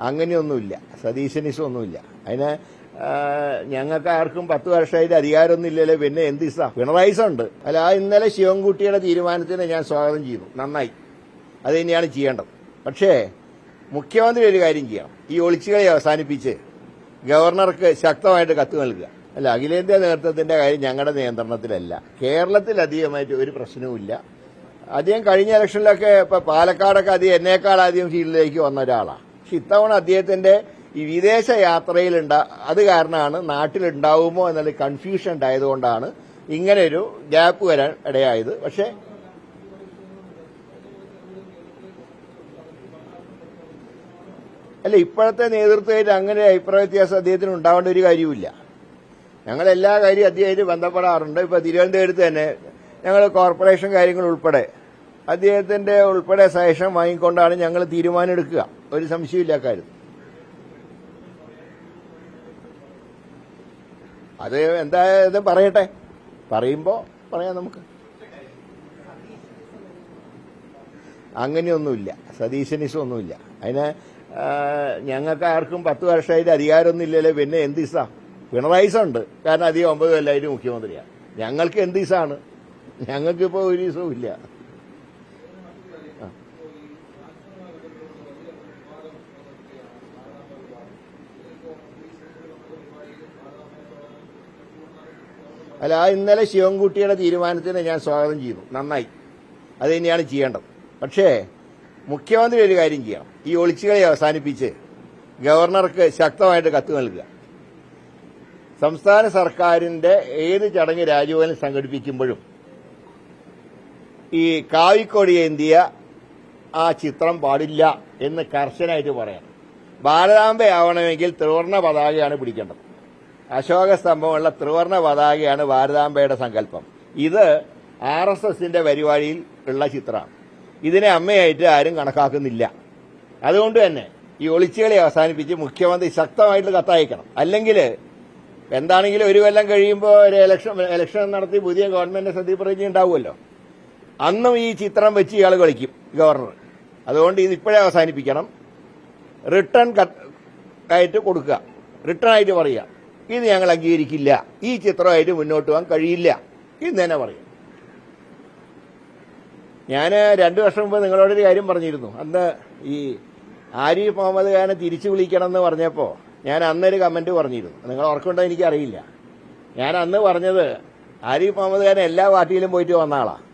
അങ്ങനെയൊന്നുമില്ല. സതീശനിസം ഒന്നുമില്ല അതിന് ഞങ്ങൾക്ക് ആർക്കും പത്ത് വർഷമായിട്ട് അധികാരമൊന്നും ഇല്ലല്ലോ പിന്നെ എന്ത് ഇസാ? പിണറായി ഉണ്ട് അല്ല ആ ഇന്നലെ ശിവൻകുട്ടിയുടെ തീരുമാനത്തിന് ഞാൻ സ്വാഗതം ചെയ്തു നന്നായി. അത് തന്നെയാണ് ചെയ്യേണ്ടത്. പക്ഷേ മുഖ്യമന്ത്രി ഒരു കാര്യം ചെയ്യണം. ഈ ഒളിച്ചുകളി അവസാനിപ്പിച്ച് ഗവർണർക്ക് ശക്തമായിട്ട് കത്ത് നൽകുക. അല്ല അഖിലേന്ത്യാ നേതൃത്വത്തിന്റെ കാര്യം ഞങ്ങളുടെ നിയന്ത്രണത്തിലല്ല. കേരളത്തിൽ അധികമായിട്ട് ഒരു പ്രശ്നവുമില്ല അദ്ദേഹം കഴിഞ്ഞ ഇലക്ഷനിലൊക്കെ ഇപ്പൊ പാലക്കാടൊക്കെ അധികം എന്നേക്കാൾ ആദ്യം ഫീൽഡിലേക്ക് വന്ന ഒരാളാണ് പക്ഷെ ഇത്തവണ അദ്ദേഹത്തിന്റെ ഈ വിദേശ യാത്രയിലുണ്ട അത് കാരണമാണ് നാട്ടിലുണ്ടാവുമോ എന്നുള്ള കൺഫ്യൂഷൻ ഉണ്ടായതുകൊണ്ടാണ് ഇങ്ങനെ ഒരു ഗ്യാപ്പ് വരാൻ ഇടയായത്. പക്ഷേ അല്ല ഇപ്പോഴത്തെ നേതൃത്വമായിട്ട് അങ്ങനെ അഭിപ്രായ വ്യത്യാസം അദ്ദേഹത്തിന് ഉണ്ടാവേണ്ട ഒരു കാര്യവുമില്ല. ഞങ്ങൾ എല്ലാ കാര്യവും അദ്ദേഹമായിട്ട് ബന്ധപ്പെടാറുണ്ട്. ഇപ്പൊ തിരുവനന്തപുരത്ത് തന്നെ ഞങ്ങൾ കോർപ്പറേഷൻ കാര്യങ്ങൾ ഉൾപ്പെടെ അദ്ദേഹത്തിന്റെ ഉൾപ്പെടെ സജഷൻ വാങ്ങിക്കൊണ്ടാണ് ഞങ്ങൾ തീരുമാനമെടുക്കുക. ഒരു സംശയമില്ല കാര്യം. അത് എന്തായാലും പറയട്ടെ? പറയുമ്പോ പറയാം നമുക്ക്. അങ്ങനെയൊന്നുമില്ല. സതീശനിസം ഒന്നുമില്ല അതിന് ഞങ്ങൾക്ക് ആർക്കും പത്ത് വർഷമായിട്ട് അധികാരമൊന്നും ഇല്ലല്ലോ പിന്നെ എന്ത് ഇസാ? പിണറായി ഉണ്ട് കാരണം അധികം ഒമ്പത് കൊല്ലമായിട്ട് മുഖ്യമന്ത്രിയാണ് ഞങ്ങൾക്ക് എന്ത് ഇസാണ്? ഞങ്ങൾക്കിപ്പോൾ ഒരു ദിവസവും ഇല്ല. അല്ല ആ ഇന്നലെ ശിവൻകുട്ടിയുടെ തീരുമാനത്തിനെ ഞാൻ സ്വാഗതം ചെയ്തു നന്നായി. അത് തന്നെയാണ് ചെയ്യേണ്ടത്. പക്ഷേ മുഖ്യമന്ത്രി ഒരു കാര്യം ചെയ്യണം. ഈ ഒളിച്ചുകളി അവസാനിപ്പിച്ച് ഗവർണർക്ക് ശക്തമായിട്ട് കത്ത് നൽകുക. സംസ്ഥാന സർക്കാരിന്റെ ഏത് ചടങ്ങ് രാജ്ഭവനിൽ സംഘടിപ്പിക്കുമ്പോഴും ഈ കാവിക്കൊടി ഏന്തിയ ആ ചിത്രം പാടില്ല എന്ന് കർശനായിട്ട് പറയണം. ബാലതാമ്പയാവണമെങ്കിൽ ത്രിവർണ പതാകയാണ് പിടിക്കേണ്ടത്. അശോക സ്തംഭമുള്ള ത്രിവർണ പതാകയാണ് ഭാരതാംബയുടെ സങ്കല്പം. ഇത് ആർ എസ് എസിന്റെ പരിപാടിയിൽ ഉള്ള ചിത്രമാണ് ഇതിനെ അമ്മയായിട്ട് ആരും കണക്കാക്കുന്നില്ല. അതുകൊണ്ട് തന്നെ ഈ ഒളിച്ചുകളി അവസാനിപ്പിച്ച് മുഖ്യമന്ത്രി ശക്തമായിട്ട് കത്തയക്കണം. അല്ലെങ്കിൽ എന്താണെങ്കിലും ഒരു കൊല്ലം കഴിയുമ്പോൾ ഒരു ഇലക്ഷൻ ഇലക്ഷൻ നടത്തി പുതിയ ഗവൺമെന്റ് സത്യപ്രതിജ്ഞ ഉണ്ടാവുമല്ലോ. അന്നും ഈ ചിത്രം വെച്ച് ഇയാൾ കളിക്കും ഗവർണർ അതുകൊണ്ട് ഇത് ഇപ്പോഴേ അവസാനിപ്പിക്കണം. റിട്ടേൺ ആയിട്ട് കൊടുക്കുക. റിട്ടേൺ ആയിട്ട് പറയുക. ഇത് ഞങ്ങൾ അംഗീകരിക്കില്ല. ഈ ചിത്രമായിട്ട് മുന്നോട്ട് പോകാൻ കഴിയില്ല. എന്ന് തന്നെ പറയും. ഞാൻ രണ്ടു വർഷം മുമ്പ് നിങ്ങളോടൊരു കാര്യം പറഞ്ഞിരുന്നു. അന്ന് ഈ ആരിഫ് മുഹമ്മദ് ഖാനെ തിരിച്ചു വിളിക്കണം എന്ന് പറഞ്ഞപ്പോൾ ഞാൻ അന്നൊരു കമന്റ് പറഞ്ഞിരുന്നു. നിങ്ങൾ ഓർക്കുണ്ടോ എനിക്കറിയില്ല ഞാൻ അന്ന് പറഞ്ഞത് ആരിഫ് മുഹമ്മദ് ഖാൻ എല്ലാ പാർട്ടിയിലും പോയിട്ട് വന്ന ആളാണ്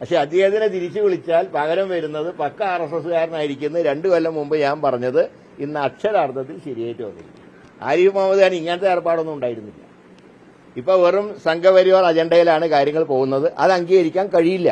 പക്ഷെ അദ്ദേഹത്തിനെ തിരിച്ചു വിളിച്ചാൽ പകരം വരുന്നത് പക്ക ആർ എസ് എസ്സുകാരനായിരിക്കുന്നു രണ്ടു കൊല്ലം മുമ്പ് ഞാൻ പറഞ്ഞത് ഇന്ന് അക്ഷരാർത്ഥത്തിൽ ശരിയായിട്ട് വന്നിരിക്കും ആരിഫ് മുഹമ്മദ് ഖാൻ ഇങ്ങനത്തെ ഏർപ്പാടൊന്നും ഉണ്ടായിരുന്നില്ല. ഇപ്പൊ വെറും സംഘപരിവാർ അജണ്ടയിലാണ് കാര്യങ്ങൾ പോകുന്നത്. അത് അംഗീകരിക്കാൻ കഴിയില്ല.